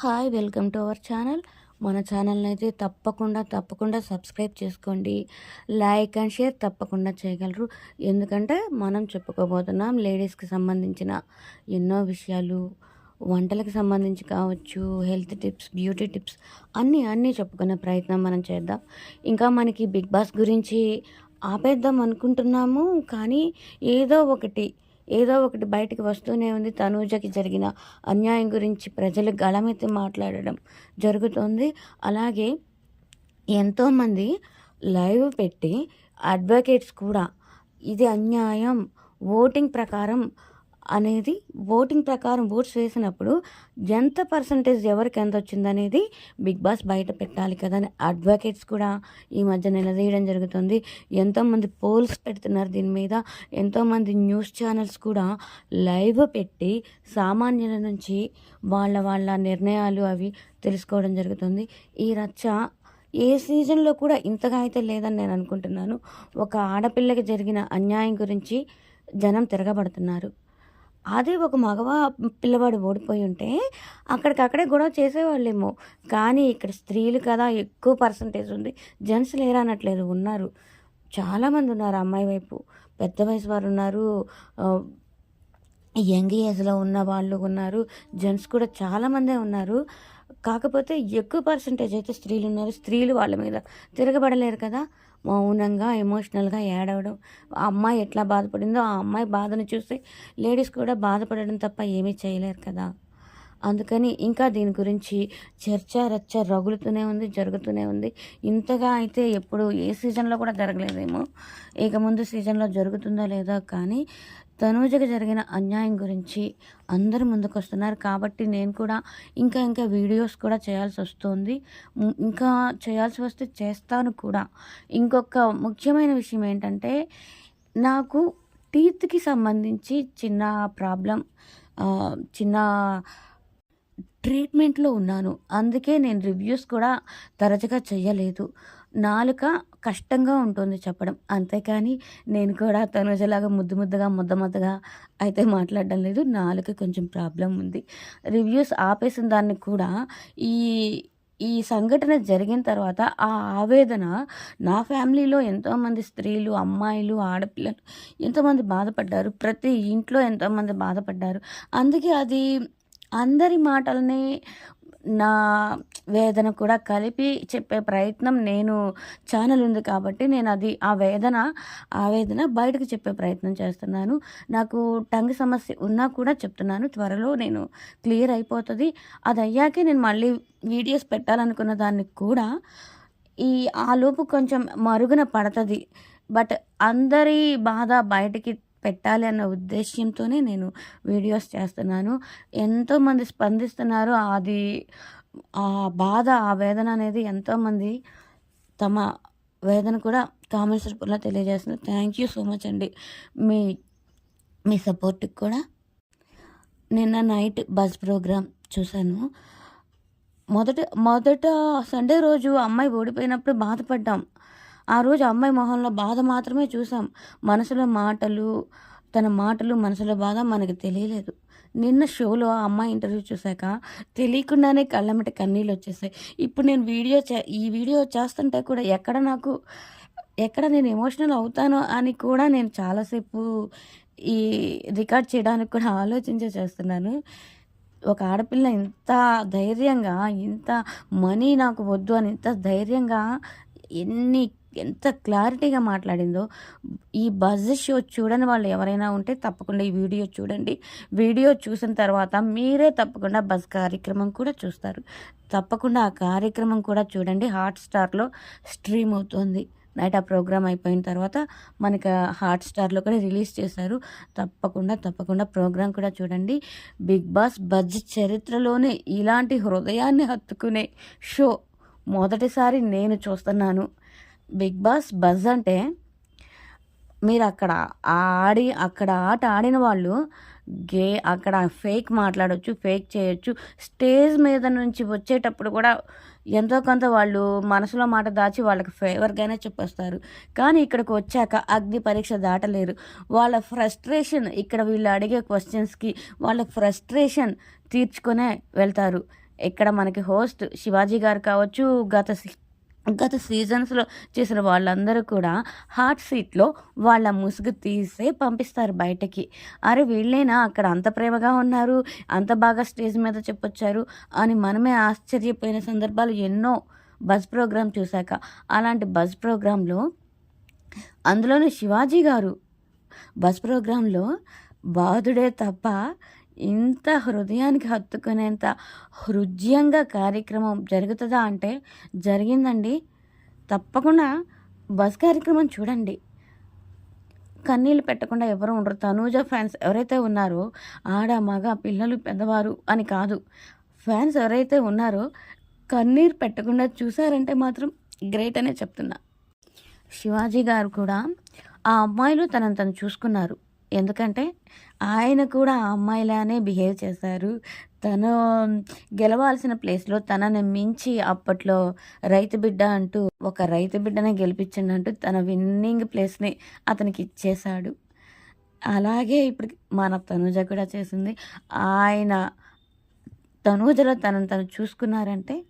Hi welcome to our channel. మన ఛానల్ని అయితే తప్పకుండా తప్పకుండా సబ్స్క్రైబ్ చేసుకోండి. లైక్ అండ్ షేర్ తప్పకుండా చేయగలరు. ఎందుకంటే మనం చెప్పుకోబోతున్నాం లేడీస్కి సంబంధించిన ఎన్నో విషయాలు వంటలకు సంబంధించి కావచ్చు హెల్త్ టిప్స్ బ్యూటీ టిప్స్ అన్నీ అన్నీ చెప్పుకునే ప్రయత్నం మనం చేద్దాం. ఇంకా మనకి బిగ్ బాస్ గురించి ఆపేద్దాం అనుకుంటున్నాము. కానీ ఏదో ఒకటి ఏదో ఒకటి బయటికి వస్తూనే ఉంది. తనూజకి జరిగిన అన్యాయం గురించి ప్రజలు గళమెత్తి మాట్లాడడం జరుగుతుంది. అలాగే ఎంతోమంది లైవ్ పెట్టి అడ్వకేట్స్ కూడా ఇది అన్యాయం ఓటింగ్ ప్రకారం అనేది ఓటింగ్ ప్రకారం ఓట్స్ వేసినప్పుడు ఎంత పర్సంటేజ్ ఎవరికి ఎంత వచ్చిందనేది బిగ్ బాస్ బయట పెట్టాలి కదా అని అడ్వకేట్స్ కూడా ఈ మధ్య నిలదీయడం జరుగుతుంది. ఎంతోమంది పోల్స్ పెడుతున్నారు దీని మీద. ఎంతోమంది న్యూస్ ఛానల్స్ కూడా లైవ్ పెట్టి సామాన్యుల నుంచి వాళ్ళ వాళ్ళ నిర్ణయాలు అవి తెలుసుకోవడం జరుగుతుంది. ఈ రచ్చ ఏ సీజన్లో కూడా ఇంతగా అయితే లేదని నేను అనుకుంటున్నాను. ఒక ఆడపిల్లకి జరిగిన అన్యాయం గురించి జనం తిరగబడుతున్నారు. అదే ఒక మగవా పిల్లవాడు ఓడిపోయి ఉంటే అక్కడికక్కడే గొడవ చేసేవాళ్ళేమో. కానీ ఇక్కడ స్త్రీలు కదా ఎక్కువ పర్సంటేజ్ ఉంది. జెంట్స్ లేరు అనట్లేదు ఉన్నారు. చాలామంది ఉన్నారు అమ్మాయి వైపు. పెద్ద వయసు వారు ఉన్నారు. యంగ్ ఏజ్లో ఉన్న వాళ్ళు ఉన్నారు. జెంట్స్ కూడా చాలామందే ఉన్నారు. కాకపోతే ఎక్కువ పర్సంటేజ్ అయితే స్త్రీలు ఉన్నారు. స్త్రీలు వాళ్ళ మీద తిరగబడలేరు కదా. మౌనంగా ఎమోషనల్గా ఏడవడం. ఆ అమ్మాయి ఎట్లా బాధపడిందో ఆ అమ్మాయి బాధను చూసి లేడీస్ కూడా బాధపడడం తప్ప ఏమీ చేయలేరు కదా. అందుకని ఇంకా దీని గురించి చర్చ రచ్చ రగులుతూనే ఉంది జరుగుతూనే ఉంది. ఇంతగా అయితే ఎప్పుడు ఏ సీజన్లో కూడా జరగలేదేమో. ఇక ముందు సీజన్లో జరుగుతుందో లేదో కానీ తనూజకు జరిగిన అన్యాయం గురించి అందరూ ముందుకు వస్తున్నారు కాబట్టి నేను కూడా ఇంకా ఇంకా వీడియోస్ కూడా చేయాల్సి వస్తుంది. ఇంకా చేయాల్సి వస్తే చేస్తాను కూడా. ఇంకొక ముఖ్యమైన విషయం ఏంటంటే నాకు టీత్కి సంబంధించి చిన్న ప్రాబ్లం చిన్న ట్రీట్మెంట్లో ఉన్నాను. అందుకే నేను రివ్యూస్ కూడా తరచుగా చేయలేదు. నాలుక కష్టంగా ఉంటుంది చెప్పడం. అంతేకాని నేను కూడా తనుజలాగా ముద్దు ముద్దుగా ముద్ద ముద్దగా అయితే మాట్లాడడం లేదు. నాలుక కొంచెం ప్రాబ్లం ఉంది. రివ్యూస్ ఆపేసిన దాన్ని కూడా ఈ ఈ సంఘటన జరిగిన తర్వాత ఆ ఆవేదన నా ఫ్యామిలీలో ఎంతోమంది స్త్రీలు అమ్మాయిలు ఆడపిల్లలు ఎంతోమంది బాధపడ్డారు. ప్రతి ఇంట్లో ఎంతోమంది బాధపడ్డారు. అందుకే అది అందరి మాటల్ని నా వేదన కూడా కలిపి చెప్పే ప్రయత్నం నేను ఛానల్ ఉంది కాబట్టి నేను అది ఆ వేదన ఆవేదన బయటకు చెప్పే ప్రయత్నం చేస్తున్నాను. నాకు టంగ్ సమస్య ఉన్నా కూడా చెప్తున్నాను. త్వరలో నేను క్లియర్ అయిపోతుంది. అది అయ్యాకే నేను మళ్ళీ వీడియోస్ పెట్టాలనుకున్న దాన్ని కూడా ఈ ఆ లోపు కొంచెం మరుగున పడుతుంది. బట్ అందరి బాధ బయటికి పెట్టాలి అన్న ఉద్దేశ్యంతోనే నేను వీడియోస్ చేస్తున్నాను. ఎంతోమంది స్పందిస్తున్నారు. అది ఆ బాధ ఆ వేదన అనేది ఎంతోమంది తమ వేదన కూడా కామెంట్స్ రూపంలో తెలియజేస్తున్నారు. థ్యాంక్ యూ సో మచ్ అండి. మీ మీ సపోర్ట్కి కూడా. నిన్న నైట్ బస్ ప్రోగ్రాం చూశాను. మొదట మొదట సండే రోజు అమ్మాయి ఓడిపోయినప్పుడు బాధపడ్డాం. ఆ రోజు అమ్మాయి మొహంలో బాధ మాత్రమే చూసాం మనసులో మాటలు తన మాటలు మనసులో బాధ మనకు తెలియలేదు. నిన్న షోలో ఆ అమ్మాయి ఇంటర్వ్యూ చూశాక తెలియకుండానే కళ్ళమ్మటి కన్నీళ్ళు వచ్చేసాయి. ఇప్పుడు నేను వీడియో చే ఈ వీడియో చేస్తుంటే కూడా ఎక్కడ నాకు ఎక్కడ నేను ఎమోషనల్ అవుతానో అని కూడా నేను చాలాసేపు ఈ రికార్డ్ చేయడానికి కూడా ఆలోచించే చేస్తున్నాను. ఒక ఆడపిల్ల ఇంత ధైర్యంగా ఇంత మనీ నాకు వద్దు అని ఇంత ధైర్యంగా ఎన్ని ఎంత క్లారిటీగా మాట్లాడిందో. ఈ బజ్ షో చూడని వాళ్ళు ఎవరైనా ఉంటే తప్పకుండా ఈ వీడియో చూడండి. వీడియో చూసిన తర్వాత మీరే తప్పకుండా బజ్ కార్యక్రమం కూడా చూస్తారు. తప్పకుండా ఆ కార్యక్రమం కూడా చూడండి. హాట్ స్టార్లో స్ట్రీమ్ అవుతుంది. నైట్ ఆ ప్రోగ్రామ్ అయిపోయిన తర్వాత మనకి హాట్ స్టార్లో కూడా రిలీజ్ చేశారు. తప్పకుండా తప్పకుండా ప్రోగ్రామ్ కూడా చూడండి. బిగ్ బాస్ బజ్ చరిత్రలోనే ఇలాంటి హృదయాన్ని హత్తుకునే షో మొదటిసారి నేను చూస్తున్నాను. బిగ్ బాస్ బజ్ అంటే మీరు అక్కడ ఆడి అక్కడ ఆట ఆడిన వాళ్ళు గే అక్కడ ఫేక్ మాట్లాడవచ్చు ఫేక్ చేయొచ్చు. స్టేజ్ మీద నుంచి వచ్చేటప్పుడు కూడా ఎంతో కొంత వాళ్ళు మనసులో మాట దాచి వాళ్ళకి ఫేవర్గానే చెప్పేస్తారు. కానీ ఇక్కడికి వచ్చాక అగ్ని పరీక్ష దాటలేరు. వాళ్ళ ఫ్రస్ట్రేషన్ ఇక్కడ వీళ్ళు అడిగే క్వశ్చన్స్కి వాళ్ళ ఫ్రస్ట్రేషన్ తీర్చుకునే వెళ్తారు. ఇక్కడ మనకి హోస్ట్ శివాజీ గారు కావచ్చు గత గత సీజన్స్లో చేసిన వాళ్ళందరూ కూడా హాట్ సీట్లో వాళ్ళ ముసుగు తీసే పంపిస్తారు బయటకి. అరే వీళ్ళైనా? అక్కడ అంత ప్రేమగా ఉన్నారు అంత బాగా స్టేజ్ మీద చెప్పొచ్చారు అని మనమే ఆశ్చర్యపోయిన సందర్భాలు ఎన్నో బస్ ప్రోగ్రాం చూశాక. అలాంటి బస్ ప్రోగ్రాంలో అందులోనే శివాజీ గారు. బస్ ప్రోగ్రాంలో బాధుడే తప్ప ఇంత హృదయానికి హత్తుకునేంత హృదయంగా కార్యక్రమం జరుగుతుందా అంటే జరిగిందండి. తప్పకుండా బస్ కార్యక్రమం చూడండి. కన్నీళ్ళు పెట్టకుండా ఎవరు ఉండరు. తనూజ ఫ్యాన్స్ ఎవరైతే ఉన్నారో ఆడ మగ పిల్లలు పెద్దవారు అని కాదు. ఫ్యాన్స్ ఎవరైతే ఉన్నారో కన్నీరు పెట్టకుండా చూసారంటే మాత్రం గ్రేట్ అనే చెప్తున్నా. శివాజీ గారు కూడా ఆ అమ్మాయిలు తనను తను చూసుకున్నారు. ఎందుకంటే ఆయన కూడా ఆ అమ్మాయిలానే బిహేవ్ చేశారు. తను గెలవాల్సిన ప్లేస్లో తనని మించి అప్పట్లో రైతు బిడ్డ అంటూ ఒక రైతు బిడ్డనే గెలిపించండి అంటూ తన విన్నింగ్ ప్లేస్ని అతనికి ఇచ్చేశాడు. అలాగే ఇప్పుడు మన తనుజ కూడా చేసింది. ఆయన తనూజలో తనను తను చూసుకున్నారంటే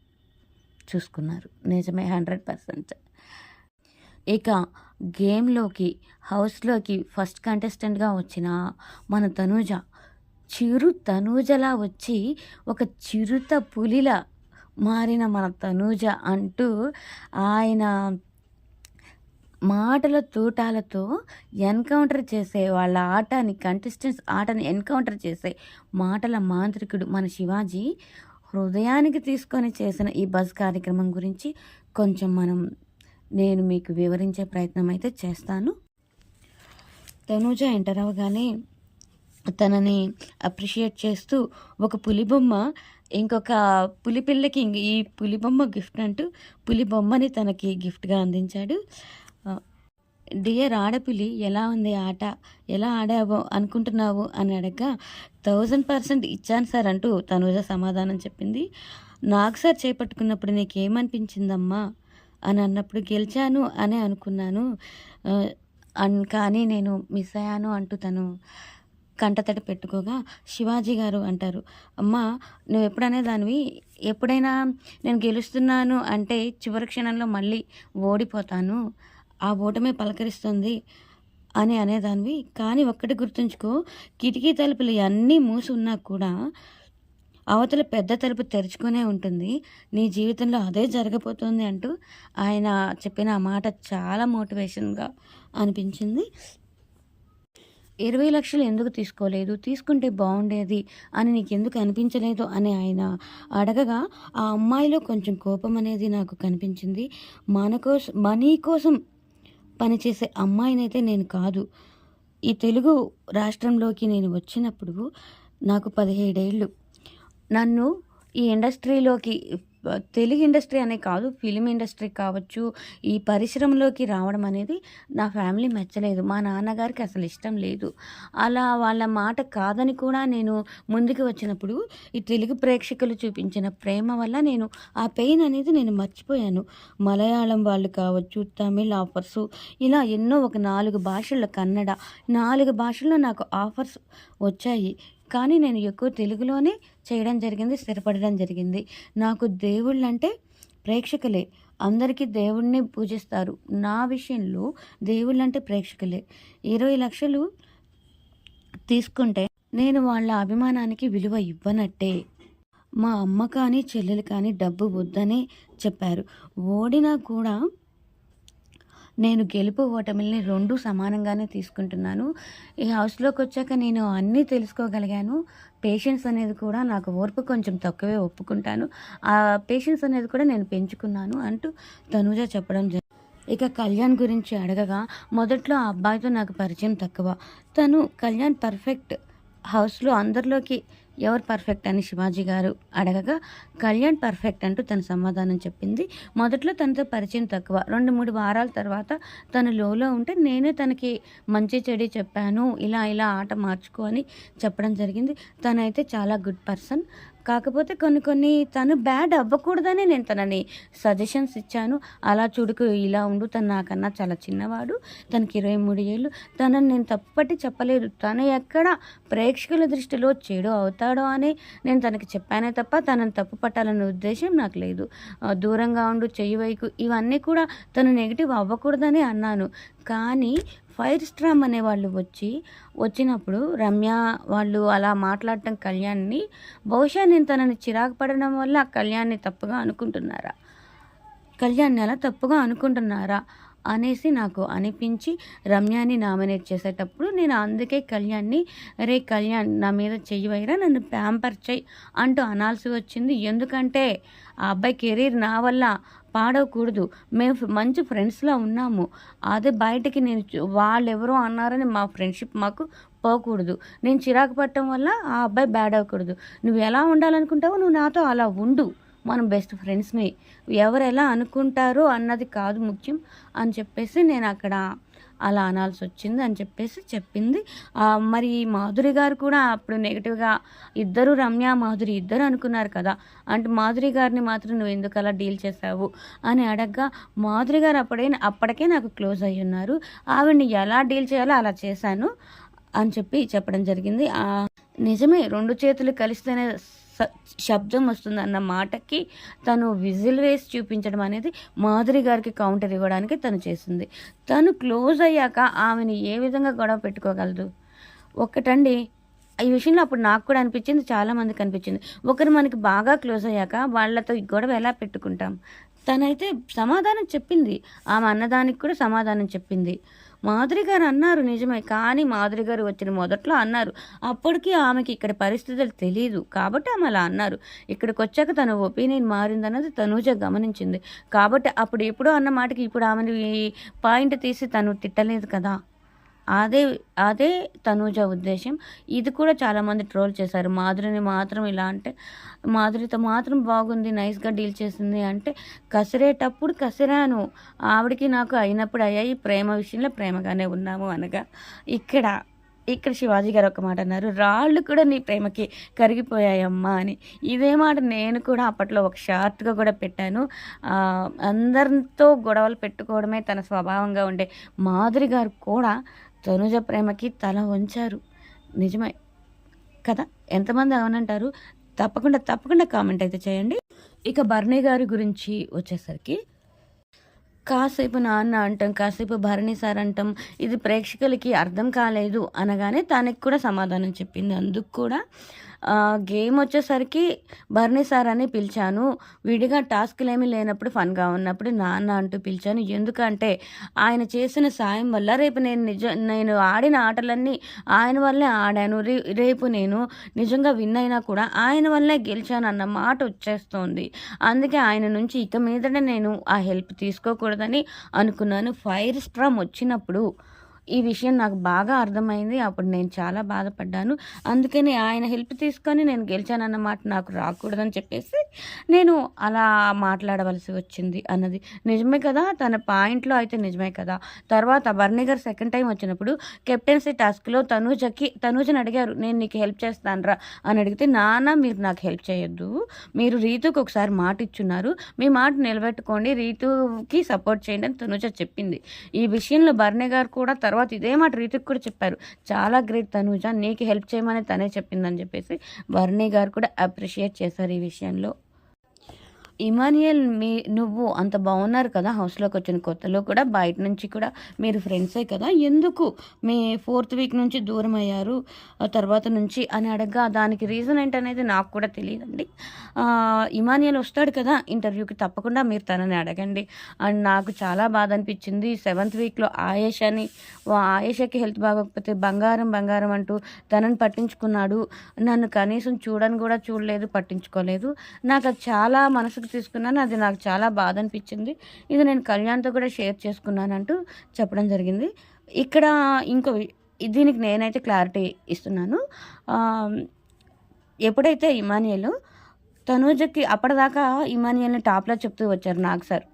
చూసుకున్నారు. నిజమే హండ్రెడ్ పర్సెంట్. ఇక గేమ్లోకి హౌస్లోకి ఫస్ట్ కంటెస్టెంట్గా వచ్చిన మన తనూజ. చిరు తనూజలా వచ్చి ఒక చిరుత పులిలా మారిన మన తనూజ అంటూ ఆయన మాటల తూటాలతో ఎన్కౌంటర్ చేసే వాళ్ళ ఆటని కంటెస్టెంట్స్ ఆటని ఎన్కౌంటర్ చేసే మాటల మాంత్రికుడు మన శివాజీ. హృదయానికి తీసుకొని చేసిన ఈ బస్ కార్యక్రమం గురించి కొంచెం మనం నేను మీకు వివరించే ప్రయత్నం అయితే చేస్తాను. తనూజ ఎంటర్ అవగానే తనని అప్రిషియేట్ చేస్తూ ఒక పులి బొమ్మ ఇంకొక పులి పిల్లకి ఇంక ఈ పులి బొమ్మ గిఫ్ట్ అంటూ పులి బొమ్మని తనకి గిఫ్ట్గా అందించాడు. డియర్ ఆడపిల్లి ఎలా ఉంది ఆట? ఎలా ఆడావో? అనుకుంటున్నావు? అని అడగగా థౌజండ్ పర్సెంట్ ఇచ్చాను సార్ అంటూ తనూజ సమాధానం చెప్పింది. నాకు సార్ చేపట్టుకున్నప్పుడు నీకేమనిపించిందమ్మా? అని అన్నప్పుడు గెలిచాను అని అనుకున్నాను. అన్ కానీ నేను మిస్ అయ్యాను అంటూ తను కంటతడి పెట్టుకోగా శివాజీ గారు అంటారు అమ్మా నువ్వు ఎప్పుడనే దానివి? ఎప్పుడైనా నేను గెలుస్తున్నాను అంటే చివరి క్షణంలో మళ్ళీ ఓడిపోతాను ఆ ఓటమే పలకరిస్తుంది అని అనేదానివి. కానీ ఒక్కటి గుర్తుంచుకో కిటికీ తలుపులు అన్నీ మూసి ఉన్నా కూడా అవతల పెద్ద తలుపు తెరుచుకునే ఉంటుంది. నీ జీవితంలో అదే జరగబోతోంది అంటూ ఆయన చెప్పిన ఆ మాట చాలా మోటివేషన్గా అనిపించింది. ఇరవై లక్షలు ఎందుకు తీసుకోలేదు? తీసుకుంటే బాగుండేది అని నీకు ఎందుకు అనిపించలేదు అని ఆయన అడగగా ఆ అమ్మాయిలో కొంచెం కోపం అనేది నాకు కనిపించింది. మన కోసం మనీ కోసం పనిచేసే అమ్మాయినైతే నేను కాదు. ఈ తెలుగు రాష్ట్రంలోకి నేను వచ్చినప్పుడు నాకు పదిహేడేళ్ళు. నన్ను ఈ ఇండస్ట్రీలోకి తెలుగు ఇండస్ట్రీ అనే కాదు ఫిలిం ఇండస్ట్రీ కావచ్చు ఈ పరిశ్రమలోకి రావడం అనేది నా ఫ్యామిలీ మెచ్చలేదు. మా నాన్నగారికి అసలు ఇష్టం లేదు. అలా వాళ్ళ మాట కాదని కూడా నేను ముందుకు వచ్చినప్పుడు ఈ తెలుగు ప్రేక్షకులు చూపించిన ప్రేమ వల్ల నేను ఆ పెయిన్ అనేది నేను మర్చిపోయాను. మలయాళం వాళ్ళు కావచ్చు తమిళ్ ఆఫర్స్ ఇలా ఎన్నో ఒక నాలుగు భాషల్లో కన్నడ నాలుగు భాషల్లో నాకు ఆఫర్స్ వచ్చాయి. కానీ నేను ఎక్కువ తెలుగులోనే చేయడం జరిగింది స్థిరపడడం జరిగింది. నాకు దేవుళ్ళు అంటే ప్రేక్షకులే. అందరికీ దేవుణ్ణి పూజిస్తారు. నా విషయంలో దేవుళ్ళు అంటే ప్రేక్షకులే. ఇరవై లక్షలు తీసుకుంటే నేను వాళ్ళ అభిమానానికి విలువ ఇవ్వనట్టే. మా అమ్మ కానీ చెల్లెలు కానీ డబ్బు వద్దని చెప్పారు. ఓడినా కూడా నేను గెలుపు ఓటమిల్ని రెండు సమానంగానే తీసుకుంటున్నాను. ఈ హౌస్లోకి వచ్చాక నేను అన్నీ తెలుసుకోగలిగాను. పేషెన్స్ అనేది కూడా నాకు ఓర్పు కొంచెం తక్కువే ఒప్పుకుంటాను. ఆ పేషెన్స్ అనేది కూడా నేను పెంచుకున్నాను అంటూ తనుజ చెప్పడం జరిగింది ఇక కళ్యాణ్ గురించి అడగగా మొదట్లో ఆ అబ్బాయితో నాకు పరిచయం తక్కువ. తను కళ్యాణ్ పర్ఫెక్ట్ హౌస్లో అందరిలోకి ఎవరు పర్ఫెక్ట్ అని శివాజీ గారు అడగగా కళ్యాణ్ పర్ఫెక్ట్ అంటూ తన సమాధానం చెప్పింది. మొదట్లో తనతో పరిచయం తక్కువ. రెండు మూడు వారాల తర్వాత తను లోలో ఉంటే నేనే తనకి మంచి చెడు చెప్పాను ఇలా ఇలా ఆట మార్చుకో అని చెప్పడం జరిగింది. తనైతే చాలా గుడ్ పర్సన్. కాకపోతే కొన్ని కొన్ని తను బ్యాడ్ అవ్వకూడదని నేను తనని సజెషన్స్ ఇచ్చాను. అలా చూడుకు ఇలా ఉండు. తను నాకన్నా చాలా చిన్నవాడు. తనకి ఇరవై మూడు ఏళ్ళు. తనని నేను తప్పటి చెప్పలేదు. తను ఎక్కడ ప్రేక్షకుల దృష్టిలో చెడు అవుతాడో అని నేను తనకి చెప్పానే తప్ప తనని తప్పు పట్టాలనే ఉద్దేశం నాకు లేదు. దూరంగా ఉండు చెయ్యి వైపు. ఇవన్నీ కూడా తను నెగిటివ్ అవ్వకూడదని అన్నాను. కానీ ఫైర్ స్ట్రామ్ అనే వాళ్ళు వచ్చి వచ్చినప్పుడు రమ్య వాళ్ళు అలా మాట్లాడటం కళ్యాణ్ని బహుశా నేను తనని చిరాకు పడడం వల్ల ఆ కళ్యాణ్ని తప్పుగా అనుకుంటున్నారా? కళ్యాణ్ని అలా తప్పుగా అనుకుంటున్నారా? అనేసి నాకు అనిపించి రమ్యాని నామినేట్ చేసేటప్పుడు నేను అందుకే కళ్యాణ్ని రే కళ్యాణ్ నా మీద చెయ్యి వైరా నన్ను ప్యాంపర్ చెయ్యి అంటూ అనాల్సి వచ్చింది. ఎందుకంటే ఆ అబ్బాయి కెరీర్ నా వల్ల పాడవకూడదు. మేము మంచి ఫ్రెండ్స్లా ఉన్నాము. అదే బయటకి నేను వాళ్ళెవరో వాళ్ళు ఎవరో అన్నారని మా ఫ్రెండ్షిప్ మాకు పోకూడదు. నేను చిరాకు పట్టడం వల్ల ఆ అబ్బాయి బ్యాడ్ అవ్వకూడదు. నువ్వు ఎలా ఉండాలనుకుంటావో నువ్వు నాతో అలా ఉండు. మనం బెస్ట్ ఫ్రెండ్స్ని ఎవరు ఎలా అనుకుంటారో అన్నది కాదు ముఖ్యం అని చెప్పేసి నేను అక్కడ అలా అనాల్సి వచ్చింది అని చెప్పేసి చెప్పింది. మరి మాధురి గారు కూడా అప్పుడు నెగిటివ్గా ఇద్దరు రమ్య మాధురి ఇద్దరు అనుకున్నారు కదా. అంటే మాధురి గారిని మాత్రం నువ్వు ఎందుకు అలా డీల్ చేసావు అని అడగ్గా మాధురి గారు అప్పుడే అప్పటికే నాకు క్లోజ్ అయ్యి ఉన్నారు ఆవిడని ఎలా డీల్ చేయాలో అలా చేశాను అని చెప్పి చెప్పడం జరిగింది. నిజమే రెండు చేతులు కలిస్తేనే శబ్దం వస్తుంది అన్న మాటకి తను విజిల్ వేసి చూపించడం అనేది మాధురి గారికి కౌంటర్ ఇవ్వడానికి తను చేసింది. తను క్లోజ్ అయ్యాక ఆమెను ఏ విధంగా గొడవ పెట్టుకోగలదు? ఒక్కటండి ఈ విషయంలో అప్పుడు నాకు కూడా అనిపించింది చాలామందికి అనిపించింది. ఒకరు మనకి బాగా క్లోజ్ అయ్యాక వాళ్ళతో ఈ గొడవ ఎలా పెట్టుకుంటాం? తనైతే సమాధానం చెప్పింది. ఆమె అన్నదానికి కూడా సమాధానం చెప్పింది. మాధురి గారు అన్నారు నిజమే కానీ మాధురి గారు వచ్చిన మొదట్లో అన్నారు. అప్పటికి ఆమెకి ఇక్కడ పరిస్థితులు తెలియదు కాబట్టి ఆమె అలా అన్నారు. ఇక్కడికి వచ్చాక తన ఒపీనియన్ మారిందన్నది తనూజ గమనించింది. కాబట్టి అప్పుడు ఎప్పుడో అన్న మాటకి ఇప్పుడు ఆమెను ఈ పాయింట్ తీసి తను తిట్టలేదు కదా? అదే అదే తనూజ ఉద్దేశం ఇది కూడా చాలామంది ట్రోల్ చేశారు. మాధురిని మాత్రం ఇలా అంటే మాధురితో మాత్రం బాగుంది నైస్గా డీల్ చేసింది అంటే కసిరేటప్పుడు కసిరాను. ఆవిడకి నాకు అయినప్పుడు అయ్యాయి ప్రేమ విషయంలో ప్రేమగానే ఉన్నాము అనగా ఇక్కడ ఇక్కడ శివాజీ గారు ఒక మాట అన్నారు రాళ్ళు కూడా నీ ప్రేమకి కరిగిపోయాయమ్మా అని. ఇదే మాట నేను కూడా అప్పట్లో ఒక షార్ట్గా కూడా పెట్టాను. అందరితో గొడవలు పెట్టుకోవడమే తన స్వభావంగా ఉండే మాధురి గారు కూడా తనుజ ప్రేమకి తల వంచారు. నిజమే కదా? ఎంతమంది అవునంటారు? తప్పకుండా తప్పకుండా కామెంట్ అయితే చేయండి. ఇక భరణి గారి గురించి వచ్చేసరికి కాసేపు నాన్న అంటాం కాసేపు భరణి సార్ అంటాం ఇది ప్రేక్షకులకి అర్థం కాలేదు అనగానే తనకి కూడా సమాధానం చెప్పింది. అందుకు కూడా గేమ్ వచ్చేసరికి బర్నీ సార్ అని పిలిచాను. విడిగా టాస్క్లు ఏమీ లేనప్పుడు ఫన్గా ఉన్నప్పుడు నాన్న అంటూ పిలిచాను. ఎందుకంటే ఆయన చేసిన సాయం వల్ల రేపు నేను నిజ నేను ఆడిన ఆటలన్నీ ఆయన వల్లే ఆడాను. రే రేపు నేను నిజంగా విన్ అయినా కూడా ఆయన వల్లే గెలిచాను అన్న మాట వచ్చేస్తోంది. అందుకే ఆయన నుంచి ఇక మీదట నేను ఆ హెల్ప్ తీసుకోకూడదని అనుకున్నాను. ఫైర్ స్ట్రామ్ వచ్చినప్పుడు ఈ విషయం నాకు బాగా అర్థమైంది. అప్పుడు నేను చాలా బాధపడ్డాను. అందుకని ఆయన హెల్ప్ తీసుకొని నేను గెలిచానన్న మాట నాకు రాకూడదని చెప్పేసి నేను అలా మాట్లాడవలసి వచ్చింది అన్నది. నిజమే కదా తన పాయింట్లో అయితే నిజమే కదా. తర్వాత బర్నీ గారు సెకండ్ టైం వచ్చినప్పుడు కెప్టెన్సీ టాస్క్లో తనూజకి తనూజని అడిగారు. నేను నీకు హెల్ప్ చేస్తానరా అని అడిగితే నాన్న మీరు నాకు హెల్ప్ చేయొద్దు. మీరు రీతుకు ఒకసారి మాట ఇచ్చున్నారు. మీ మాట నిలబెట్టుకోండి. రీతుకి సపోర్ట్ చేయండి అని తనుజ చెప్పింది. ఈ విషయంలో బర్నే గారు కూడా తర్వాత ఇదే మాట రీతికి కూడా చెప్పారు. చాలా గ్రేట్ తనూజ నీకు హెల్ప్ చేయమని తనే చెప్పిందని చెప్పేసి వర్ణి గారు కూడా అప్రిషియేట్ చేశారు ఈ విషయంలో. ఇమానియల్ మీ నువ్వు అంత బాగున్నారు కదా హౌస్లోకి వచ్చిన కొత్తలో కూడా బయట నుంచి కూడా మీరు ఫ్రెండ్సే కదా ఎందుకు మీ ఫోర్త్ వీక్ నుంచి దూరం అయ్యారు? తర్వాత నుంచి అని అడగగా దానికి రీజన్ ఏంటనేది నాకు కూడా తెలియదండి. ఇమానియల్ వస్తాడు కదా ఇంటర్వ్యూకి తప్పకుండా మీరు తనని అడగండి. అండ్ నాకు చాలా బాధ అనిపించింది సెవెంత్ వీక్లో ఆయేష్ అని వా- ఆయేషకి హెల్త్ బాగోకపోతే బంగారం బంగారం అంటూ తనని పట్టించుకున్నాడు. నన్ను కనీసం చూడని కూడా చూడలేదు పట్టించుకోలేదు. నాకు అది చాలా మనసుకు తీసుకున్నాను. అది నాకు చాలా బాధ అనిపించింది ఇది నేను కళ్యాణ్తో కూడా షేర్ చేసుకున్నాను అంటూ చెప్పడం జరిగింది. ఇక్కడ ఇంకో దీనికి నేనైతే క్లారిటీ ఇస్తున్నాను. ఎప్పుడైతే ఇమానియల్ తనూజకి అప్పటిదాకా ఇమానియల్ని టాప్లో చెప్తూ వచ్చారు నాగ్ సార్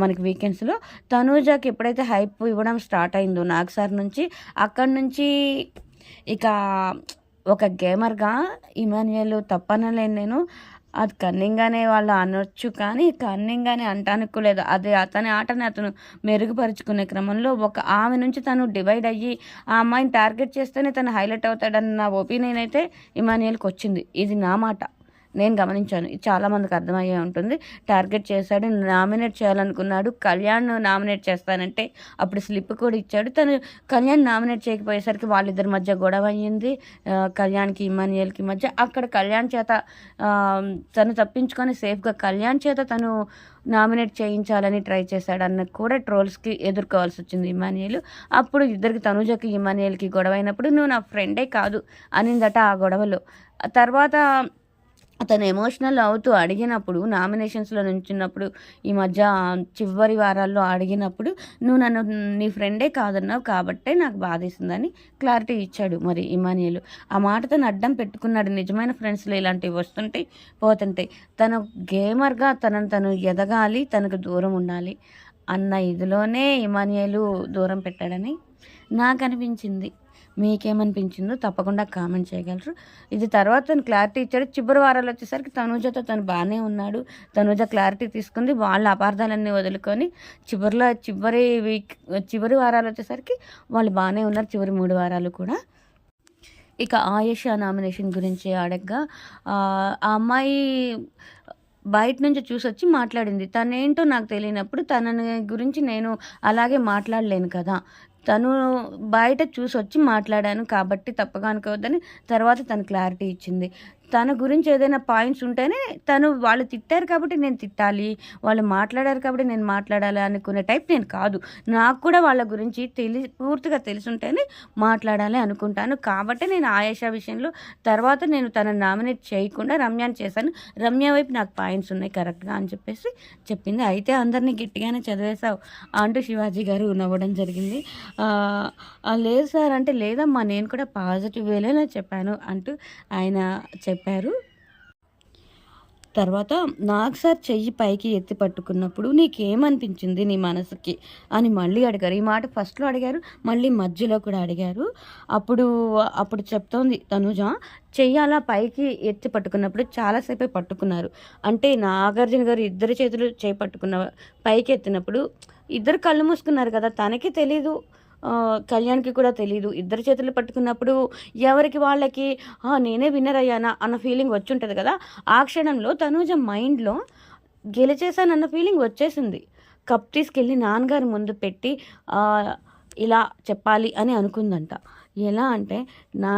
మనకి వీకెండ్స్లో తనూజకి ఎప్పుడైతే హైప్ ఇవ్వడం స్టార్ట్ అయిందో నాగ్ సార్ నుంచి అక్కడి నుంచి ఇక ఒక గేమర్గా ఇమాన్యుయల్ తప్పనలేను నేను. అది కన్నింగానే వాళ్ళు అనొచ్చు కానీ కన్నింగానే అంటానికి లేదు అది అతని ఆటని అతను మెరుగుపరుచుకునే క్రమంలో ఒక ఆమె నుంచి తను డివైడ్ అయ్యి ఆ అమ్మాయిని టార్గెట్ చేస్తేనే తను హైలైట్ అవుతాడన్న ఒపీనియన్ అయితే ఇమానియల్కి వచ్చింది. ఇది నా మాట. నేను గమనించాను. ఇది చాలామందికి అర్థమయ్యే ఉంటుంది. టార్గెట్ చేశాడు నామినేట్ చేయాలనుకున్నాడు కళ్యాణ్ నామినేట్ చేస్తానంటే అప్పుడు స్లిప్ కూడా ఇచ్చాడు. తను కళ్యాణ్ నామినేట్ చేయకపోయేసరికి వాళ్ళిద్దరి మధ్య గొడవ అయ్యింది. కళ్యాణ్కి ఇమాన్యుయల్కి మధ్య. అక్కడ కళ్యాణ్ చేత తను తప్పించుకొని సేఫ్గా కళ్యాణ్ చేత తను నామినేట్ చేయించాలని ట్రై చేశాడు అన్న కూడా ట్రోల్స్కి ఎదుర్కోవాల్సి వచ్చింది ఇమానియల్ అప్పుడు ఇద్దరికి తనుజకి ఇమానియల్కి గొడవ అయినప్పుడు నువ్వు నా ఫ్రెండే కాదు అనిందట ఆ గొడవలో. తర్వాత అతను ఎమోషనల్ అవుతూ అడిగినప్పుడు నామినేషన్స్లో నుంచున్నప్పుడు ఈ మధ్య చివరి వారాల్లో అడిగినప్పుడు నువ్వు నన్ను నీ ఫ్రెండే కాదన్నావు కాబట్టే నాకు బాధేసిందని క్లారిటీ ఇచ్చాడు మరి ఇమానియలు ఆ మాట తను అడ్డం పెట్టుకున్నాడు. నిజమైన ఫ్రెండ్స్లో ఇలాంటివి వస్తుంటాయి పోతుంటాయి తను గేమర్గా తనను తను ఎదగాలి తనకు దూరం ఉండాలి అన్న ఇదిలోనే ఇమానియలు దూరం పెట్టాడని నాకు అనిపించింది. మీకేమనిపించిందో తప్పకుండా కామెంట్ చేయగలరు. ఇది తర్వాత తను క్లారిటీ ఇచ్చాడు. చివరి వారాలు వచ్చేసరికి తనుజతో తను బాగానే ఉన్నాడు. తనుజ క్లారిటీ తీసుకుంది. వాళ్ళ అపార్థాలన్నీ వదులుకొని చివరిలో చివరి వీక్ చివరి వారాలు వచ్చేసరికి వాళ్ళు బాగానే ఉన్నారు. చివరి మూడు వారాలు కూడా. ఇక ఆయేషా నామినేషన్ గురించి అడగ్గా ఆ ఆ అమ్మాయి బయట నుంచి చూసి వచ్చి మాట్లాడింది. తనేంటో నాకు తెలియనప్పుడు తనని గురించి నేను అలాగే మాట్లాడలేను కదా. తను బయట చూసి వచ్చి మాట్లాడాను కాబట్టి తప్పగా అనుకోవద్దని తర్వాత తను క్లారిటీ ఇచ్చింది. తన గురించి ఏదైనా పాయింట్స్ ఉంటేనే తను వాళ్ళు తిట్టారు కాబట్టి నేను తిట్టాలి వాళ్ళు మాట్లాడారు కాబట్టి నేను మాట్లాడాలి అనుకునే టైప్ నేను కాదు. నాకు కూడా వాళ్ళ గురించి తెలి పూర్తిగా తెలుసుంటేనే మాట్లాడాలి అనుకుంటాను. కాబట్టి నేను ఆయేషా విషయంలో తర్వాత నేను తన నామినేట్ చేయకుండా రమ్యాని చేశాను. రమ్య వైపు నాకు పాయింట్స్ ఉన్నాయి కరెక్ట్గా అని చెప్పేసి చెప్పింది. అయితే అందరినీ గట్టిగానే చదివేశావు. అంటూ శివాజీ గారు నవ్వడం జరిగింది. లేదు సార్ అంటే లేదమ్మా నేను కూడా పాజిటివ్ వేలోనే చెప్పాను అంటూ ఆయన చెప్పారు. తర్వాత నాకు సార్ చెయ్యి పైకి ఎత్తి పట్టుకున్నప్పుడు నీకేమనిపించింది నీ మనసుకి? అని మళ్ళీ అడిగారు. ఈ మాట ఫస్ట్లో అడిగారు మళ్ళీ మధ్యలో కూడా అడిగారు. అప్పుడు అప్పుడు చెప్తోంది తనుజ చెయ్యి అలా పైకి ఎత్తి పట్టుకున్నప్పుడు చాలాసేపే పట్టుకున్నారు. అంటే నాగార్జున గారు ఇద్దరు చేతులు చేయి పట్టుకున్న పైకి ఎత్తినప్పుడు ఇద్దరు కళ్ళు మూసుకున్నారు కదా తనకి తెలీదు. కళ్యాణ్కి కూడా తెలియదు ఇద్దరు చేతులు పట్టుకున్నప్పుడు ఎవరికి వాళ్ళకి నేనే విన్నర్ అయ్యానా? అన్న ఫీలింగ్ వచ్చి ఉంటుంది కదా. ఆ క్షణంలో తనూజ మైండ్లో గెలిచేశానన్న ఫీలింగ్ వచ్చేసింది. కప్ తీసుకెళ్ళి నాన్నగారి ముందు పెట్టి ఇలా చెప్పాలి అని అనుకుందంట. ఎలా అంటే నా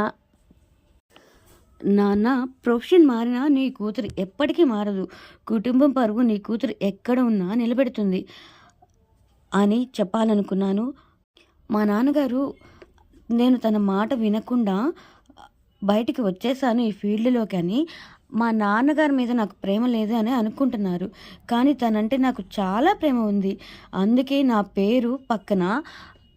నాన్న ప్రొఫెషన్ మారినా నీ కూతురు ఎప్పటికీ మారదు. కుటుంబం పరుగు నీ కూతురు ఎక్కడ ఉన్నా నిలబెడుతుంది అని చెప్పాలనుకున్నాను. మా నాన్నగారు నేను తన మాట వినకుండా బయటికి వచ్చేసాను ఈ ఫీల్డ్లోకి అని. మా నాన్నగారి మీద నాకు ప్రేమ లేదు అని అనుకుంటున్నారు. కానీ తనంటే నాకు చాలా ప్రేమ ఉంది. అందుకే నా పేరు పక్కన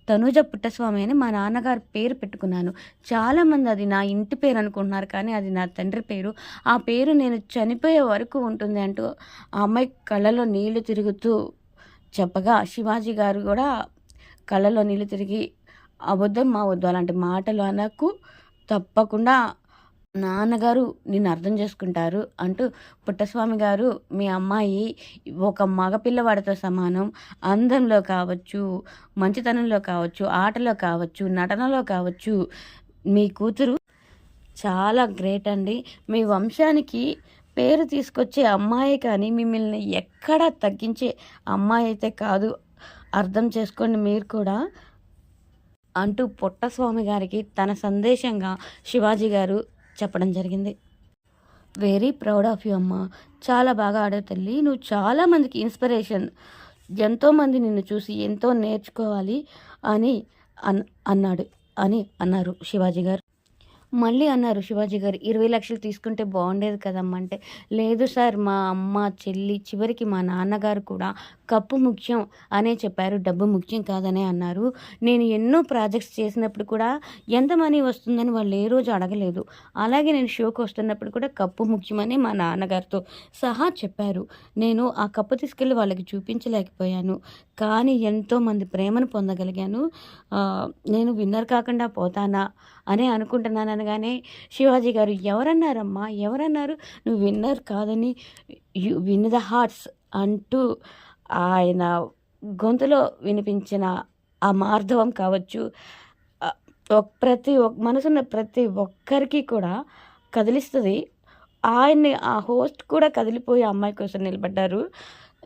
తనుజ పుట్టస్వామి అని మా నాన్నగారి పేరు పెట్టుకున్నాను. చాలామంది అది నా ఇంటి పేరు అనుకుంటున్నారు కానీ అది నా తండ్రి పేరు. ఆ పేరు నేను చనిపోయే వరకు ఉంటుంది అంటూ ఆ అమ్మాయి కళ్ళలో నీళ్ళు తిరుగుతూ చెప్పగా శివాజీ గారు కూడా కళ్ళలో నీళ్ళు తిరిగి అబద్ధం మా వద్దు అలాంటి మాటలు అనకు. తప్పకుండా నాన్నగారు నిన్ను అర్థం చేసుకుంటారు అంటూ పుట్టస్వామి గారు మీ అమ్మాయి ఒక మగపిల్లవాడితో సమానం. అందంలో కావచ్చు మంచితనంలో కావచ్చు ఆటలో కావచ్చు నటనలో కావచ్చు మీ కూతురు చాలా గ్రేట్ అండి. మీ వంశానికి పేరు తీసుకొచ్చే అమ్మాయి కానీ మిమ్మల్ని ఎక్కడా తగ్గించే అమ్మాయి అయితే కాదు. అర్థం చేసుకోండి మీరు కూడా. అంటూ పుట్టస్వామి గారికి తన సందేశంగా శివాజీ గారు చెప్పడం జరిగింది. వెరీ ప్రౌడ్ ఆఫ్ యూ అమ్మ! చాలా బాగా ఆడావు తల్లి. నువ్వు చాలామందికి ఇన్స్పిరేషన్. ఎంతోమంది నిన్ను చూసి ఎంతో నేర్చుకోవాలి అని అన్ అన్నాడు అని అన్నారు శివాజీ గారు. మళ్ళీ అన్నారు శివాజీ గారు ఇరవై లక్షలు తీసుకుంటే బాగుండేది కదమ్మంటే లేదు సార్ మా అమ్మ చెల్లి చివరికి మా నాన్నగారు కూడా కప్పు ముఖ్యం అనే చెప్పారు డబ్బు ముఖ్యం కాదనే అన్నారు. నేను ఎన్నో ప్రాజెక్ట్స్ చేసినప్పుడు కూడా ఎంత మనీ వస్తుందని వాళ్ళు ఏ రోజు అడగలేదు. అలాగే నేను షోకి వస్తున్నప్పుడు కూడా కప్పు ముఖ్యమని మా నాన్నగారితో సహా చెప్పారు. నేను ఆ కప్పు తీసుకెళ్ళి వాళ్ళకి చూపించలేకపోయాను. కానీ ఎంతోమంది ప్రేమను పొందగలిగాను. నేను విన్నర్ కాకుండా పోతానా అనే అనుకుంటున్నానని అనగానే శివాజీ గారు ఎవరన్నారమ్మా? ఎవరన్నారు? నువ్వు విన్నర్ కాదని యు విన్ ద హార్ట్స్ అంటూ ఆయన గొంతులో వినిపించిన ఆ మార్ధవం కావచ్చు ప్రతి ఒక్క మనసున్న ప్రతి ఒక్కరికి కూడా కదిలిస్తుంది. ఆయన్ని ఆ హోస్ట్ కూడా కదిలిపోయి ఆ అమ్మాయి కోసం నిలబడ్డారు.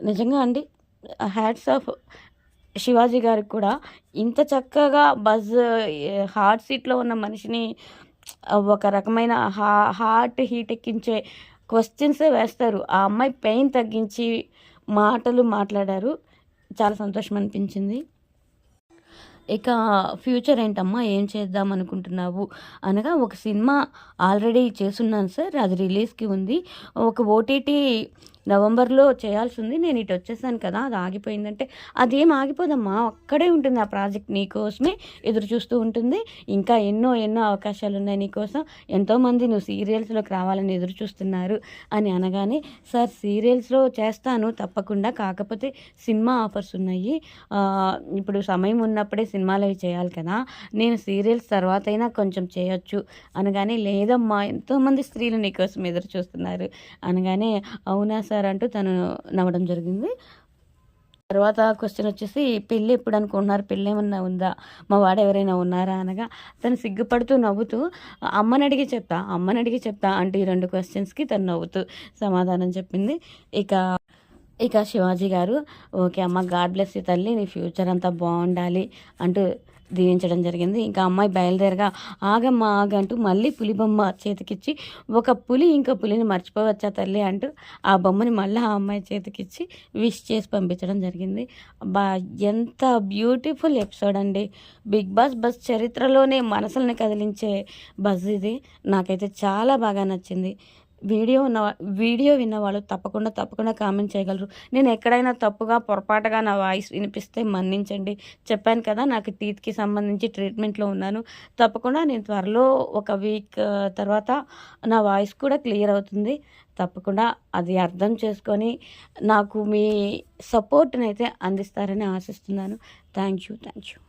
నిజంగా అండి హ్యాట్స్ ఆఫ్ శివాజీ గారికి కూడా ఇంత చక్కగా బజ్ హార్ట్ సీట్లో ఉన్న మనిషిని ఒక రకమైన హా హార్ట్ హీట్ ఎక్కించే క్వశ్చన్సే వేస్తారు. ఆ అమ్మాయి పెయిన్ తగ్గించి మాటలు మాట్లాడారు. చాలా సంతోషం అనిపించింది. ఇక ఫ్యూచర్ ఏంటమ్మా? ఏం చేద్దాం అనుకుంటున్నావు? అనగా ఒక సినిమా ఆల్రెడీ చేస్తున్నాను సార్. అది రిలీజ్కి ఉంది. ఒక ఓటీటీ నవంబర్లో చేయాల్సి ఉంది నేను ఇటు వచ్చేసాను కదా అది ఆగిపోయిందంటే అదేం ఆగిపోదమ్మా అక్కడే ఉంటుంది ఆ ప్రాజెక్ట్ నీకోసమే ఎదురు చూస్తూ ఉంటుంది. ఇంకా ఎన్నో ఎన్నో అవకాశాలు ఉన్నాయి నీకోసం. ఎంతోమంది నువ్వు సీరియల్స్లోకి రావాలని ఎదురు చూస్తున్నారు అని అనగానే సార్ సీరియల్స్లో చేస్తాను తప్పకుండా. కాకపోతే సినిమా ఆఫర్స్ ఉన్నాయి. ఇప్పుడు సమయం ఉన్నప్పుడే సినిమాలు అవి చేయాలి కదా. నేను సీరియల్స్ తర్వాత అయినా కొంచెం చేయొచ్చు. అనగానే లేదమ్మా ఎంతోమంది స్త్రీలు నీకోసం ఎదురు చూస్తున్నారు. అనగానే అవునా సార్ చేస్తారంటూ తను నవ్వడం జరిగింది. తర్వాత క్వశ్చన్ వచ్చేసి పెళ్ళి ఎప్పుడు అనుకుంటున్నారు? పెళ్ళి ఏమన్నా ఉందా? మా వాడు ఎవరైనా ఉన్నారా? అనగా తను సిగ్గుపడుతూ నవ్వుతూ అమ్మని అడిగి చెప్తా అమ్మని అడిగి చెప్తా అంటే ఈ రెండు క్వశ్చన్స్కి తను నవ్వుతూ సమాధానం చెప్పింది. ఇక ఇక శివాజీ గారు ఓకే అమ్మ గాడ్ బ్లెస్ యూ తల్లి నీ ఫ్యూచర్ అంతా బాగుండాలి అంటూ దీవించడం జరిగింది. ఇంకా అమ్మాయి బయలుదేరగా ఆగమ్మ ఆగంటూ మళ్ళీ పులి బొమ్మ చేతికిచ్చి ఒక పులి ఇంకో పులిని మర్చిపోవచ్చా తల్లి? అంటూ ఆ బొమ్మని మళ్ళీ ఆ అమ్మాయి చేతికిచ్చి విష్ చేసి పంపించడం జరిగింది. బా ఎంత బ్యూటిఫుల్ ఎపిసోడ్ అండి. బిగ్ బాస్ బస్ చరిత్రలోనే మనసుల్ని కదిలించే బస్ ఇది. నాకైతే చాలా బాగా నచ్చింది. వీడియో ఉన్న వీడియో విన్నవాళ్ళు తప్పకుండా తప్పకుండా కామెంట్ చేయగలరు. నేను ఎక్కడైనా తప్పుగా పొరపాటుగా నా వాయిస్ వినిపిస్తే మన్నించండి. చెప్పాను కదా నాకు టీత్కి సంబంధించి ట్రీట్మెంట్లో ఉన్నాను. తప్పకుండా నేను త్వరలో ఒక వీక్ తర్వాత నా వాయిస్ కూడా క్లియర్ అవుతుంది. తప్పకుండా అది అర్థం చేసుకొని నాకు మీ సపోర్ట్ని అయితే అందిస్తారని ఆశిస్తున్నాను. Thank you thank you.